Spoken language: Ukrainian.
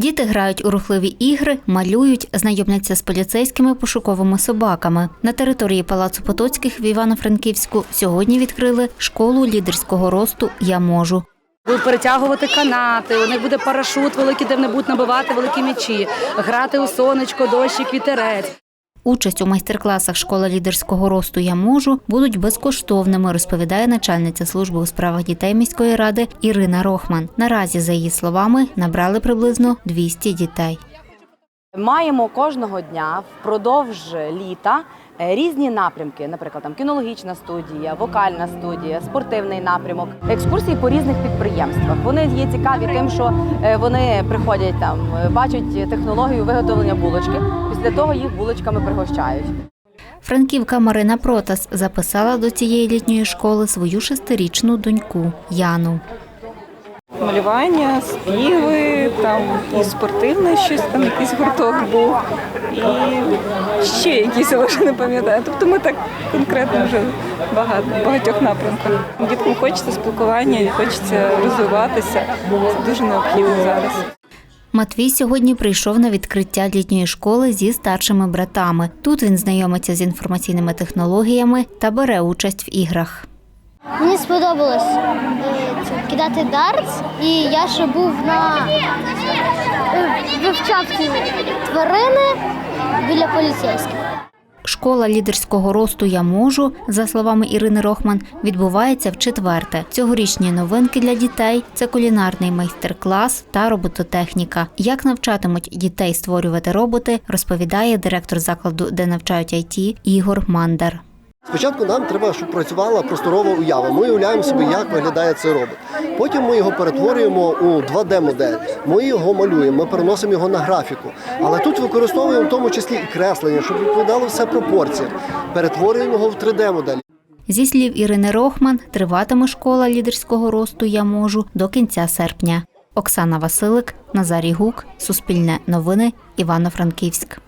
Діти грають у рухливі ігри, малюють, знайомляться з поліцейськими пошуковими собаками. На території Палацу Потоцьких в Івано-Франківську сьогодні відкрили школу лідерського росту Я можу. Будуть перетягувати канати, у них буде парашут великий, де вони будуть набивати великі м'ячі, грати у сонечко, дощик, вітерець. Участь у майстер-класах школа лідерського росту Я можу будуть безкоштовними, розповідає начальниця служби у справах дітей міської ради Ірина Рохман. Наразі, за її словами, набрали приблизно 200 дітей. Маємо кожного дня впродовж літа різні напрямки, наприклад, там кінологічна студія, вокальна студія, спортивний напрямок, екскурсії по різних підприємствах. Вони є цікаві тим, що е, вони приходять там, е, бачать технологію виготовлення булочки. Після того їх булочками пригощають. Франківка Марина Протас записала до цієї літньої школи свою шестирічну доньку Яну. Малювання, співи, там і спортивне щось, там якийсь гурток був, і ще якісь, але вже не пам'ятаю. Тобто ми так конкретно вже багато, багатьох напрямках. Діткам хочеться спілкування, хочеться розвиватися. Це дуже необхідно зараз. Матвій сьогодні прийшов на відкриття літньої школи зі старшими братами. Тут він знайомиться з інформаційними технологіями та бере участь в іграх. Мені сподобалось е, кидати дартс, і я ще був на е, вивчав тварини біля поліцейських. Школа лідерського росту Я можу, за словами Ірини Рохман, відбувається в четверте. Цьогорічні новинки для дітей це кулінарний майстер-клас та робототехніка. Як навчатимуть дітей створювати роботи, розповідає директор закладу, де навчають IT Ігор Мандар. Спочатку нам треба, щоб працювала просторова уява. Ми уявляємо собі, як виглядає цей робот. Потім ми його перетворюємо у 2D-модель. Ми його малюємо, ми переносимо його на графіку. Але тут використовуємо в тому числі і креслення, щоб відповідало все пропорціям. Перетворюємо його в 3D-модель. Зі слів Ірини Рохман, триватиме школа лідерського росту Я можу до кінця серпня. Оксана Василик, Назарій Гук, Суспільне новини, Івано-Франківськ.